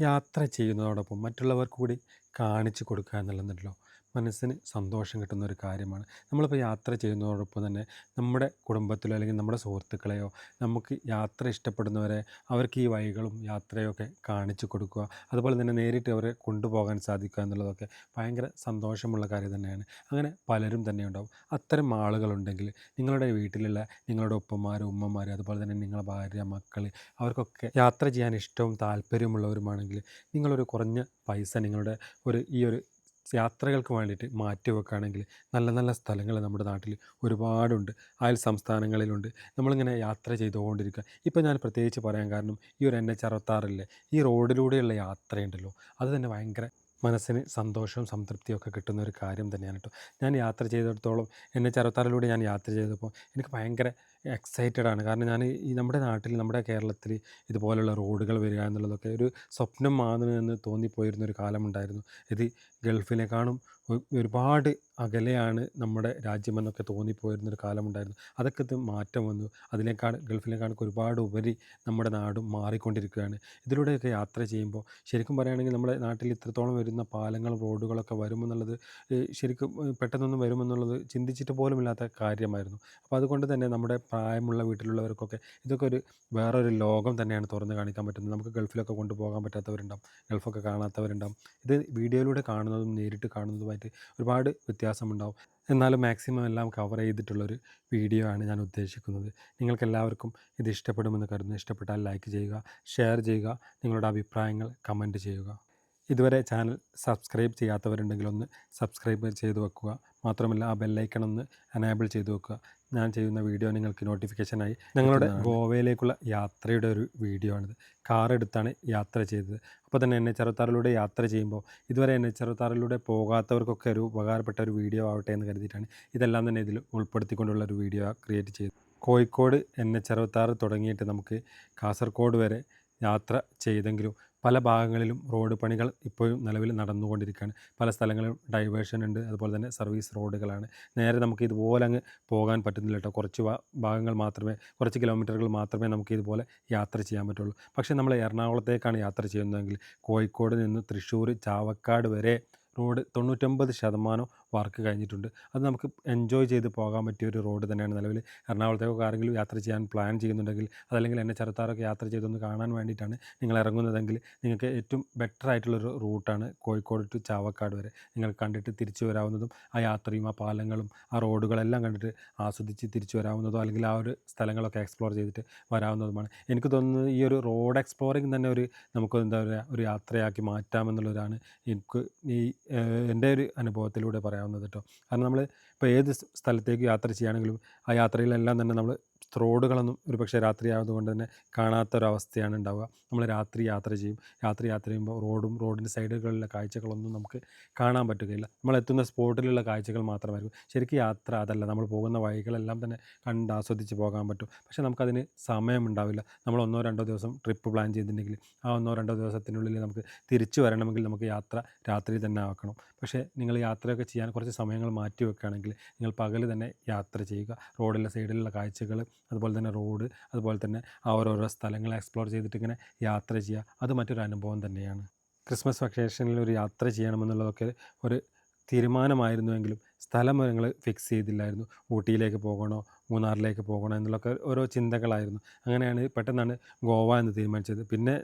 യാത്ര ചെയ്യുന്നതോടൊപ്പം മറ്റുള്ളവർക്ക് കൂടി കാണിച്ചു കൊടുക്കുക എന്നുള്ളതുണ്ടല്ലോ മനസ്സിന് സന്തോഷം കിട്ടുന്ന ഒരു കാര്യമാണ്. നമ്മളിപ്പോൾ യാത്ര ചെയ്യുന്നതോടൊപ്പം തന്നെ നമ്മുടെ കുടുംബത്തിലോ അല്ലെങ്കിൽ നമ്മുടെ സുഹൃത്തുക്കളെയോ നമുക്ക് യാത്ര ഇഷ്ടപ്പെടുന്നവരെ അവർക്ക് ഈ വഴികളും യാത്രയൊക്കെ കാണിച്ചു കൊടുക്കുക. അതുപോലെ തന്നെ നേരിട്ട് അവരെ കൊണ്ടുപോകാൻ സാധിക്കുക എന്നുള്ളതൊക്കെ ഭയങ്കര സന്തോഷമുള്ള കാര്യം തന്നെയാണ്. അങ്ങനെ പലരും തന്നെ ഉണ്ടാവും. അത്തരം ആളുകളുണ്ടെങ്കിൽ നിങ്ങളുടെ വീട്ടിലുള്ള നിങ്ങളുടെ ഉപ്പമാർ ഉമ്മമാർ അതുപോലെ തന്നെ നിങ്ങളുടെ ഭാര്യ മക്കൾ അവർക്കൊക്കെ യാത്ര ചെയ്യാൻ ഇഷ്ടവും താല്പര്യമുള്ളവരുമാണെങ്കിൽ നിങ്ങളൊരു കുറഞ്ഞ പൈസ നിങ്ങളുടെ ഒരു ഈ ഒരു യാത്രകൾക്ക് വേണ്ടിയിട്ട് മാറ്റി വെക്കുകയാണെങ്കിൽ നല്ല നല്ല സ്ഥലങ്ങൾ നമ്മുടെ നാട്ടിൽ ഒരുപാടുണ്ട്. അയൽ സംസ്ഥാനങ്ങളിലുണ്ട്. നമ്മളിങ്ങനെ യാത്ര ചെയ്തുകൊണ്ടിരിക്കുക. ഇപ്പോൾ ഞാൻ പ്രത്യേകിച്ച് പറയാൻ കാരണം ഈ ഒരു എൻ എച്ച് അറുപത്താറില്ലേ ഈ റോഡിലൂടെയുള്ള യാത്രയുണ്ടല്ലോ. അത് തന്നെ ഭയങ്കര മനസ്സിന് സന്തോഷവും സംതൃപ്തിയും ഒക്കെ കിട്ടുന്ന ഒരു കാര്യം തന്നെയാണ് കേട്ടോ. ഞാൻ യാത്ര ചെയ്തിടത്തോളം എൻ എച്ച് അറുപത്താറിലൂടെ ഞാൻ യാത്ര ചെയ്തപ്പോൾ എനിക്ക് ഭയങ്കര എക്സൈറ്റഡ് ആണ്. കാരണം ഞാൻ ഈ നമ്മുടെ നാട്ടിൽ നമ്മുടെ കേരളത്തിൽ ഇതുപോലുള്ള റോഡുകൾ വരിക എന്നുള്ളതൊക്കെ ഒരു സ്വപ്നമാണ് എന്ന് തോന്നിപ്പോയിരുന്ന ഒരു കാലമുണ്ടായിരുന്നു. ഇത് ഗൾഫിനെക്കാളും ഒരുപാട് അകലെയാണ് നമ്മുടെ രാജ്യമെന്നൊക്കെ തോന്നിപ്പോയിരുന്നൊരു കാലമുണ്ടായിരുന്നു അതൊക്കെ ഇത് മാറ്റം വന്നു. അതിനേക്കാൾ ഗൾഫിനേക്കാളൊക്കെ ഒരുപാട് ഉപരി നമ്മുടെ നാടും മാറിക്കൊണ്ടിരിക്കുകയാണ്. ഇതിലൂടെയൊക്കെ യാത്ര ചെയ്യുമ്പോൾ ശരിക്കും പറയുകയാണെങ്കിൽ നമ്മുടെ നാട്ടിൽ ഇത്രത്തോളം വരുന്ന പാലങ്ങളും റോഡുകളൊക്കെ വരുമെന്നുള്ളത് ശരിക്കും പെട്ടെന്നൊന്നും വരുമെന്നുള്ളത് ചിന്തിച്ചിട്ട് പോലുമില്ലാത്ത കാര്യമായിരുന്നു. അപ്പോൾ അതുകൊണ്ട് തന്നെ നമ്മുടെ പ്രായമുള്ള വീട്ടിലുള്ളവർക്കൊക്കെ ഇതൊക്കെ ഒരു വേറൊരു ലോകം തന്നെയാണ് തുറന്ന് കാണിക്കാൻ പറ്റുന്നത്. നമുക്ക് ഗൾഫിലൊക്കെ കൊണ്ടുപോകാൻ പറ്റാത്തവരുണ്ടാവും ഗൾഫൊക്കെ കാണാത്തവരുണ്ടാവും. ഇത് വീഡിയോയിലൂടെ കാണുന്നതും നേരിട്ട് കാണുന്നതുമായിട്ട് ഒരുപാട് വ്യത്യാസമുണ്ടാവും. എന്നാലും മാക്സിമം എല്ലാം കവർ ചെയ്തിട്ടുള്ളൊരു വീഡിയോ ആണ് ഞാൻ ഉദ്ദേശിക്കുന്നത്. നിങ്ങൾക്ക് എല്ലാവർക്കും ഇത് ഇഷ്ടപ്പെടുമെന്ന് കരുതുന്നു. ഇഷ്ടപ്പെട്ടാൽ ലൈക്ക് ചെയ്യുക ഷെയർ ചെയ്യുക നിങ്ങളുടെ അഭിപ്രായങ്ങൾ കമന്റ് ചെയ്യുക. ഇതുവരെ ചാനൽ സബ്സ്ക്രൈബ് ചെയ്യാത്തവരുണ്ടെങ്കിൽ ഒന്ന് സബ്സ്ക്രൈബ് ചെയ്ത് വെക്കുക. മാത്രമല്ല ആ ബെല്ലൈക്കൺ ഒന്ന് എനേബിൾ ചെയ്ത് വെക്കുക. ഞാൻ ചെയ്യുന്ന വീഡിയോ നിങ്ങൾക്ക് നോട്ടിഫിക്കേഷനായി ഞങ്ങളുടെ ഗോവയിലേക്കുള്ള യാത്രയുടെ ഒരു വീഡിയോ ആണിത്. കാർ എടുത്താണ് യാത്ര ചെയ്തത്. അപ്പോൾ തന്നെ എൻ എച്ച് അറുപത്താറിലൂടെ യാത്ര ചെയ്യുമ്പോൾ ഇതുവരെ എൻ എച്ച് അറുപത്താറിലൂടെ പോകാത്തവർക്കൊക്കെ ഒരു ഉപകാരപ്പെട്ട ഒരു വീഡിയോ ആവട്ടെ എന്ന് കരുതിയിട്ടാണ് ഇതെല്ലാം തന്നെ ഇതിൽ ഉൾപ്പെടുത്തിക്കൊണ്ടുള്ള ഒരു വീഡിയോ ക്രിയേറ്റ് ചെയ്തത്. കോഴിക്കോട് എൻ എച്ച് അറുപത്താറ് തുടങ്ങിയിട്ട് നമുക്ക് കാസർഗോഡ് വരെ യാത്ര ചെയ്തെങ്കിലും പല ഭാഗങ്ങളിലും റോഡ് പണികൾ ഇപ്പോഴും നിലവിൽ നടന്നുകൊണ്ടിരിക്കുകയാണ്. പല സ്ഥലങ്ങളിലും ഡൈവേർഷൻ ഉണ്ട്. അതുപോലെ തന്നെ സർവീസ് റോഡുകളാണ് നേരെ നമുക്ക് ഇതുപോലെ അങ്ങ് പോകാൻ പറ്റുന്നില്ല കേട്ടോ. കുറച്ച് ഭാഗങ്ങൾ മാത്രമേ കുറച്ച് കിലോമീറ്ററുകൾ മാത്രമേ നമുക്ക് ഇതുപോലെ യാത്ര ചെയ്യാൻ പറ്റുള്ളൂ. പക്ഷേ നമ്മൾ എറണാകുളത്തേക്കാണ് യാത്ര ചെയ്യുന്നതെങ്കിൽ കോഴിക്കോട് നിന്ന് തൃശ്ശൂർ ചാവക്കാട് വരെ റോഡ് തൊണ്ണൂറ്റൊമ്പത് ശതമാനം വർക്ക് കഴിഞ്ഞിട്ടുണ്ട്. അത് നമുക്ക് എൻജോയ് ചെയ്ത് പോകാൻ പറ്റിയ ഒരു റോഡ് തന്നെയാണ് നിലവിൽ. എറണാകുളത്തേക്കൊക്കെ ആരെങ്കിലും യാത്ര ചെയ്യാൻ പ്ലാൻ ചെയ്യുന്നുണ്ടെങ്കിൽ അതല്ലെങ്കിൽ എന്നെ ചെറുത്താറൊക്കെ യാത്ര ചെയ്തൊന്ന് കാണാൻ വേണ്ടിയിട്ടാണ് നിങ്ങൾ ഇറങ്ങുന്നതെങ്കിൽ നിങ്ങൾക്ക് ഏറ്റവും ബെറ്റർ ആയിട്ടുള്ളൊരു റൂട്ടാണ് കോഴിക്കോട് ടു ചാവക്കാട് വരെ. നിങ്ങൾ കണ്ടിട്ട് തിരിച്ചു വരാവുന്നതും ആ യാത്രയും ആ പാലങ്ങളും ആ റോഡുകളെല്ലാം കണ്ടിട്ട് ആസ്വദിച്ച് തിരിച്ചു വരാവുന്നതോ അല്ലെങ്കിൽ ആ ഒരു സ്ഥലങ്ങളൊക്കെ എക്സ്പ്ലോർ ചെയ്തിട്ട് വരാവുന്നതുമാണ്. എനിക്ക് തോന്നുന്നത് ഈ ഒരു റോഡ് എക്സ്പ്ലോറിങ് തന്നെ ഒരു നമുക്ക് എന്താ പറയുക ഒരു യാത്രയാക്കി മാറ്റാമെന്നുള്ളതാണ് എനിക്ക് ഈ എന്റെ ഒരു അനുഭവത്തിലൂടെ പറയാവുന്നത് കേട്ടോ. കാരണം നമ്മൾ ഇപ്പോൾ ഏത് സ്ഥലത്തേക്ക് യാത്ര ചെയ്യുകയാണെങ്കിലും ആ യാത്രയിലെല്ലാം തന്നെ നമ്മൾ റോഡുകളൊന്നും ഒരു പക്ഷേ രാത്രിയായതുകൊണ്ട് തന്നെ കാണാത്തൊരവസ്ഥയാണ് ഉണ്ടാവുക നമ്മൾ രാത്രി യാത്ര ചെയ്യും. രാത്രി യാത്ര ചെയ്യുമ്പോൾ റോഡും റോഡിന്റെ സൈഡുകളിലെ കാഴ്ചകളൊന്നും നമുക്ക് കാണാൻ പറ്റുകയില്ല. നമ്മൾ എത്തുന്ന സ്പോട്ടിലുള്ള കാഴ്ചകൾ മാത്രമായിരിക്കും. ശരിക്കും യാത്ര അതല്ല. നമ്മൾ പോകുന്ന വഴികളെല്ലാം തന്നെ കണ്ട് ആസ്വദിച്ച് പോകാൻ പറ്റും. പക്ഷേ നമുക്കതിന് സമയമുണ്ടാവില്ല. നമ്മൾ ഒന്നോ രണ്ടോ ദിവസം ട്രിപ്പ് പ്ലാൻ ചെയ്തിട്ടുണ്ടെങ്കിൽ ആ ഒന്നോ രണ്ടോ ദിവസത്തിനുള്ളിൽ നമുക്ക് തിരിച്ചു വരണമെങ്കിൽ നമുക്ക് യാത്ര രാത്രി തന്നെ ആക്കണം. പക്ഷേ നിങ്ങൾ യാത്രയൊക്കെ ചെയ്യാൻ കുറച്ച് സമയങ്ങൾ മാറ്റി വെക്കുകയാണെങ്കിൽ നിങ്ങൾ പകൽ തന്നെ യാത്ര ചെയ്യുക. റോഡിലെ സൈഡിലുള്ള കാഴ്ചകൾ അതുപോലെ തന്നെ റോഡ് അതുപോലെ തന്നെ ആ ഓരോരോ സ്ഥലങ്ങൾ എക്സ്പ്ലോർ ചെയ്തിട്ട് ഇങ്ങനെ യാത്ര ചെയ്യുക. അത് മറ്റൊരു അനുഭവം തന്നെയാണ്. ക്രിസ്മസ് വെക്കേഷനിൽ ഒരു യാത്ര ചെയ്യണമെന്നുള്ളതൊക്കെ ഒരു തീരുമാനമായിരുന്നുവെങ്കിലും സ്ഥലം ഞങ്ങൾ ഫിക്സ് ചെയ്തില്ലായിരുന്നു. ഊട്ടിയിലേക്ക് പോകണോ മൂന്നാറിലേക്ക് പോകണോ എന്നുള്ളൊക്കെ ഓരോ ചിന്തകളായിരുന്നു. അങ്ങനെയാണ് പെട്ടെന്നാണ് ഗോവ എന്ന് തീരുമാനിച്ചത്. പിന്നെ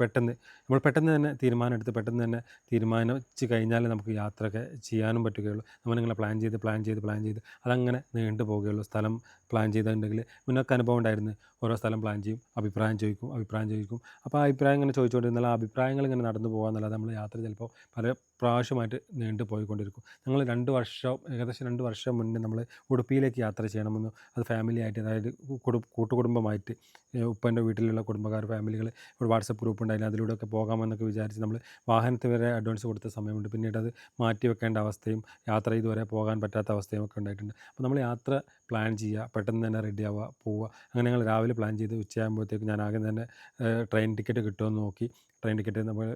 പെട്ടെന്ന് നമ്മൾ പെട്ടെന്ന് തന്നെ തീരുമാനം എടുത്ത് പെട്ടെന്ന് തന്നെ തീരുമാനിച്ച് കഴിഞ്ഞാൽ നമുക്ക് യാത്രയൊക്കെ ചെയ്യാനും പറ്റുകയുള്ളൂ. നമ്മൾ നിങ്ങളെ പ്ലാൻ ചെയ്ത് പ്ലാൻ ചെയ്ത് പ്ലാൻ ചെയ്ത് അതങ്ങനെ നീണ്ടു പോവുകയുള്ളൂ സ്ഥലം പ്ലാൻ ചെയ്തിട്ടുണ്ടെങ്കിൽ മുന്നൊക്കെ അനുഭവം ഉണ്ടായിരുന്നു. ഓരോ സ്ഥലം പ്ലാൻ ചെയ്യും അഭിപ്രായം ചോദിക്കും അഭിപ്രായം ചോദിക്കും. അപ്പോൾ ആ അഭിപ്രായം ഇങ്ങനെ ചോദിച്ചുകൊണ്ടിരുന്നാൽ ആ അഭിപ്രായങ്ങൾ ഇങ്ങനെ നടന്നു പോകാമെന്നല്ലാതെ നമ്മൾ യാത്ര ചിലപ്പോൾ പല പ്രാവശ്യമായിട്ട് നീണ്ടു പോയിക്കൊണ്ടിരിക്കും ഞങ്ങൾ രണ്ട് വർഷം ഏകദേശം രണ്ട് വർഷം മുന്നേ നമ്മൾ ഉടുപ്പിയിലേക്ക് യാത്ര ചെയ്യണമെന്ന് അത് ഫാമിലി ആയിട്ട് അതായത് കുടു കൂട്ടുകുടുംബമായിട്ട് ഉപ്പന്റെ വീട്ടിലുള്ള കുടുംബക്കാർ ഫാമിലികൾ ഒരു വാട്സപ്പ് ഗ്രൂപ്പ് ഉണ്ടായിരുന്നു അതിലൂടെയൊക്കെ പോകാമെന്നൊക്കെ വിചാരിച്ച് നമ്മൾ വാഹനത്തിൽ വരെ അഡ്വാൻസ് കൊടുത്ത സമയമുണ്ട്. പിന്നീട് അത് മാറ്റി വെക്കേണ്ട അവസ്ഥയും യാത്ര ഇതുവരെ പോകാൻ പറ്റാത്ത അവസ്ഥയും ഒക്കെ ഉണ്ടായിട്ടുണ്ട്. അപ്പോൾ നമ്മൾ യാത്ര പ്ലാൻ ചെയ്യുക പെട്ടെന്ന് തന്നെ റെഡി ആവുക പോവുക. അങ്ങനെ ഞങ്ങൾ രാവിലെ പ്ലാൻ ചെയ്ത് ഉച്ചയാകുമ്പോഴത്തേക്കും ഞാൻ ആകെ തന്നെ ട്രെയിൻ ടിക്കറ്റ് കിട്ടുമെന്ന് നോക്കി ട്രെയിൻ ടിക്കറ്റ് നമ്മൾ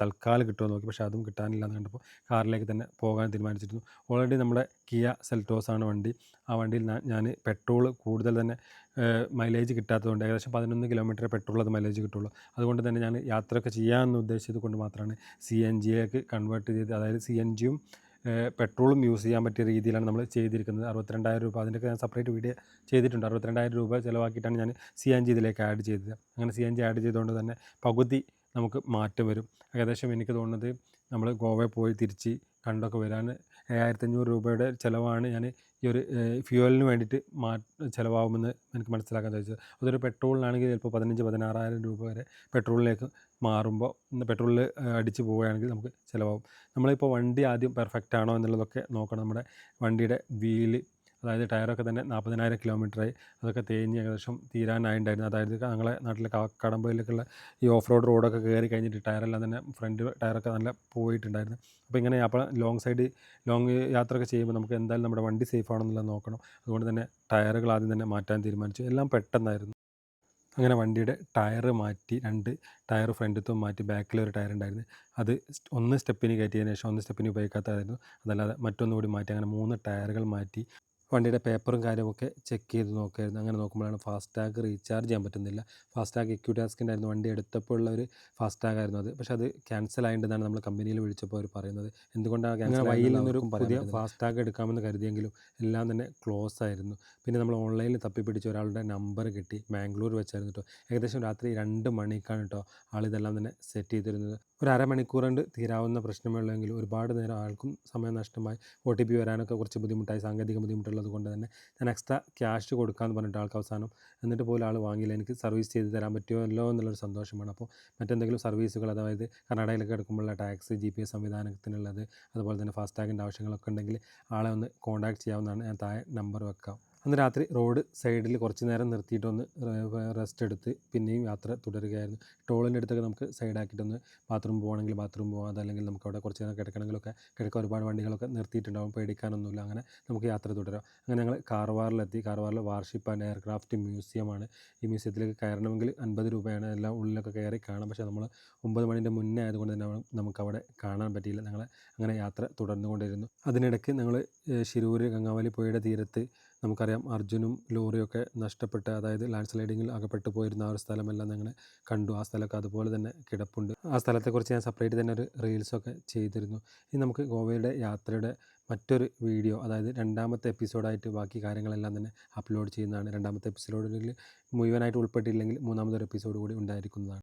തൽക്കാലം കിട്ടുമെന്ന് നോക്കി. പക്ഷേ അതും കിട്ടാനില്ല എന്ന് കണ്ടപ്പോൾ കാറിലേക്ക് തന്നെ പോകാൻ തീരുമാനിച്ചിരുന്നു. ഓൾറെഡി നമ്മുടെ കിയ സെൽറ്റോസ് ആണ് വണ്ടി. ആ വണ്ടിയിൽ ഞാൻ പെട്രോൾ കൂടുതൽ തന്നെ മൈലേജ് കിട്ടാത്തതുകൊണ്ട് ഏകദേശം പതിനൊന്ന് കിലോമീറ്റർ പെട്രോൾ അത് മൈലേജ് കിട്ടുള്ളൂ. അതുകൊണ്ട് തന്നെ ഞാൻ യാത്രയൊക്കെ ചെയ്യാമെന്ന് ഉദ്ദേശിച്ചത് കൊണ്ട് മാത്രമാണ് സി എൻ ജിയിലേക്ക് കൺവേർട്ട് ചെയ്ത് അതായത് സി എൻ ജിയും പെട്രോളും യൂസ് ചെയ്യാൻ പറ്റിയ രീതിയിലാണ് നമ്മൾ ചെയ്തിരിക്കുന്നത്. അറുപത്തിരണ്ടായിരം രൂപ അതിന്റെയൊക്കെ ഞാൻ സെപ്പറേറ്റ് വീഡിയോ ചെയ്തിട്ടുണ്ട്. അറുപത്തിരണ്ടായിരം രൂപ ചിലവാക്കിയിട്ടാണ് ഞാൻ സി എൻ ജി ഇതിലേക്ക് ആഡ് ചെയ്തത്. അങ്ങനെ സി എൻ ജി ആഡ് ചെയ്തുകൊണ്ട് തന്നെ പകുതി നമുക്ക് മാറ്റം വരും. ഏകദേശം എനിക്ക് തോന്നുന്നത് നമ്മൾ ഗോവയിൽ പോയി തിരിച്ച് കണ്ടൊക്കെ വരാൻ ഏഴായിരത്തഞ്ഞൂറ് രൂപയുടെ ചിലവാണ് ഞാൻ ഈ ഒരു ഫ്യൂവലിന് വേണ്ടിയിട്ട് മാ ചിലവാകുമെന്ന് എനിക്ക് മനസ്സിലാക്കാൻ സാധിച്ചത്. അതൊരു പെട്രോളിനാണെങ്കിൽ ചിലപ്പോൾ പതിനഞ്ച് പതിനാറായിരം രൂപ വരെ പെട്രോളിലേക്ക് മാറുമ്പോൾ പെട്രോളിൽ അടിച്ച് പോവുകയാണെങ്കിൽ നമുക്ക് ചിലവാകും. നമ്മളിപ്പോൾ വണ്ടി ആദ്യം പെർഫെക്റ്റ് ആണോ എന്നുള്ളതൊക്കെ നോക്കണം. നമ്മുടെ വണ്ടിയുടെ വീൽ അതായത് ടയറൊക്കെ തന്നെ നാൽപ്പതിനായിരം കിലോമീറ്ററായി. അതൊക്കെ തേഞ്ഞ് ഏകദേശം തീരാനായിട്ടുണ്ടായിരുന്നു അതായത് ഞങ്ങളെ നാട്ടിലെ കടമ്പയിലേക്കുള്ള ഈ ഓഫ് റോഡ് റോഡൊക്കെ കയറി കഴിഞ്ഞിട്ട് ടയറെല്ലാം തന്നെ ഫ്രണ്ട് ടയറൊക്കെ നല്ല പോയിട്ടുണ്ടായിരുന്നു. അപ്പോൾ ഇങ്ങനെ അപ്പോൾ ലോങ് സൈഡ് ലോങ് യാത്രയൊക്കെ ചെയ്യുമ്പോൾ നമുക്ക് എന്തായാലും നമ്മുടെ വണ്ടി സേഫ് ആണെന്നുള്ളത് നോക്കണം. അതുകൊണ്ട് തന്നെ ടയറുകൾ ആദ്യം തന്നെ മാറ്റാൻ തീരുമാനിച്ചു. എല്ലാം പെട്ടെന്നായിരുന്നു. അങ്ങനെ വണ്ടിയുടെ ടയർ മാറ്റി രണ്ട് ടയർ ഫ്രണ്ടിത്തും മാറ്റി ബാക്കിൽ ഒരു ടയർ ഉണ്ടായിരുന്നു അത് ഒന്ന് സ്റ്റെപ്പിന് കയറ്റിയതിന് ശേഷം ഒന്ന് സ്റ്റെപ്പിന് ഉപയോഗിക്കാത്തതായിരുന്നു. അതല്ലാതെ മറ്റൊന്നുകൂടി മാറ്റി അങ്ങനെ മൂന്ന് ടയറുകൾ മാറ്റി വണ്ടിയുടെ പേപ്പറും കാര്യമൊക്കെ ചെക്ക് ചെയ്ത് നോക്കായിരുന്നു. അങ്ങനെ നോക്കുമ്പോഴാണ് ഫാസ്റ്റാഗ് റീചാർജ് ചെയ്യാൻ പറ്റുന്നില്ല. ഫാസ്റ്റാഗ് എക്യൂടാസ്കിന്റെ ആയിരുന്നു വണ്ടി എടുത്തപ്പോൾ ഉള്ള ഒരു ഫാസ്റ്റാഗ് ആയിരുന്നു അത്. പക്ഷേ അത് ക്യാൻസൽ ആയിട്ടുണ്ടെന്നാണ് നമ്മൾ കമ്പനിയിൽ വിളിച്ചപ്പോൾ അവർ പറയുന്നത്. എന്തുകൊണ്ടാണ് ക്യാൻസൽ വഴിയിൽ നിന്നൊരു പുതിയ ഫാസ്റ്റാഗ് എടുക്കാമെന്ന് കരുതിയെങ്കിലും എല്ലാം തന്നെ ക്ലോസ് ആയിരുന്നു. പിന്നെ നമ്മൾ ഓൺലൈനിൽ തപ്പിപ്പിടിച്ച ഒരാളുടെ നമ്പർ കിട്ടി. ബാംഗ്ലൂർ വെച്ചായിരുന്നു കേട്ടോ. ഏകദേശം രാത്രി രണ്ട് മണിക്കാണ് കേട്ടോ ആളിതെല്ലാം തന്നെ സെറ്റ് ചെയ്തിരുന്നത്. ഒരു അരമണിക്കൂർ കൊണ്ട് തീരാവുന്ന പ്രശ്നമേ പ്രശ്നമുള്ളെങ്കിൽ ഒരുപാട് നേരം ആൾക്കും സമയം നഷ്ടമായി. ഒ ടി പി വരാനൊക്കെ കുറച്ച് ബുദ്ധിമുട്ടായി. സാങ്കേതിക ബുദ്ധിമുട്ടുള്ളത് കൊണ്ട് തന്നെ ഞാൻ എക്സ്ട്രാ ക്യാഷ് കൊടുക്കാമെന്ന് പറഞ്ഞിട്ട് ആൾക്ക് അവസാനം എന്നിട്ട് പോലും ആൾ വാങ്ങിയില്ല. എനിക്ക് സർവീസ് ചെയ്ത് തരാൻ പറ്റുമല്ലോ എന്നുള്ളൊരു സന്തോഷമാണ്. അപ്പോൾ മറ്റെന്തെങ്കിലും സർവീസുകൾ അതായത് കർണാടകയിലൊക്കെ എടുക്കുമ്പോഴുള്ള ടാക്സ് ജി പി എസ് സംവിധാനത്തിനുള്ളത് അതുപോലെ തന്നെ ഫാസ്റ്റാഗിന്റെ ആവശ്യങ്ങളൊക്കെ ഉണ്ടെങ്കിൽ ആളെ ഒന്ന് കോൺടാക്ട് ചെയ്യാവുന്നതാണ്. ഞാൻ താഴെ നമ്പർ വെക്കാം. അന്ന് രാത്രി റോഡ് സൈഡിൽ കുറച്ച് നേരം നിർത്തിയിട്ടൊന്ന് റെസ്റ്റ് എടുത്ത് പിന്നെയും യാത്ര തുടരുകയായിരുന്നു. ടോളിന്റെ അടുത്തൊക്കെ നമുക്ക് സൈഡാക്കിയിട്ടൊന്ന് ബാത്റൂം പോകണമെങ്കിൽ ബാത്റൂം പോകാം അതല്ലെങ്കിൽ നമുക്ക് അവിടെ കുറച്ച് നേരം കിടക്കണമെങ്കിലൊക്കെ കിടക്കാൻ ഒരുപാട് വണ്ടികളൊക്കെ നിർത്തിയിട്ടുണ്ടാകും പേടിക്കാനൊന്നുമില്ല. അങ്ങനെ നമുക്ക് യാത്ര തുടരാം. അങ്ങനെ ഞങ്ങൾ കാർവാറിലെത്തി കാർവാറിൽ വാർഷിപ്പ് ആൻഡ് എയർക്രാഫ്റ്റ് മ്യൂസിയമാണ് ഈ മ്യൂസിയത്തിലേക്ക് കയറണമെങ്കിൽ അൻപത് രൂപയാണ്. എല്ലാം ഉള്ളിലൊക്കെ കയറി കാണാം. പക്ഷേ നമ്മൾ ഒമ്പത് മണിന്റെ മുന്നേ ആയതുകൊണ്ട് തന്നെ നമുക്ക് അവിടെ കാണാൻ പറ്റിയില്ല. ഞങ്ങൾ അങ്ങനെ യാത്ര തുടർന്നുകൊണ്ടിരുന്നു. അതിനിടയ്ക്ക് ഞങ്ങൾ ശിരൂർ ഗംഗാവലി പുഴയുടെ തീരത്ത് നമുക്കറിയാം അർജുനും ലോറിയൊക്കെ നഷ്ടപ്പെട്ട് അതായത് ലാൻഡ് സ്ലൈഡിങ്ങിൽ അകപ്പെട്ടു പോയിരുന്ന ആ ഒരു സ്ഥലമെല്ലാം ഞങ്ങൾ കണ്ടു. ആ സ്ഥലമൊക്കെ അതുപോലെ തന്നെ കിടപ്പുണ്ട്. ആ സ്ഥലത്തെക്കുറിച്ച് ഞാൻ സെപ്പറേറ്റ് തന്നെ ഒരു റീൽസൊക്കെ ചെയ്തിരുന്നു. ഇനി നമുക്ക് ഗോവയുടെ യാത്രയുടെ മറ്റൊരു വീഡിയോ അതായത് രണ്ടാമത്തെ എപ്പിസോഡായിട്ട് ബാക്കി കാര്യങ്ങളെല്ലാം തന്നെ അപ്ലോഡ് ചെയ്യുന്നതാണ്. രണ്ടാമത്തെ എപ്പിസോഡിൽ മുഴുവനായിട്ട് ഉൾപ്പെട്ടില്ലെങ്കിൽ മൂന്നാമതൊരു എപ്പിസോഡ് കൂടി ഉണ്ടായിരിക്കുന്നതാണ്.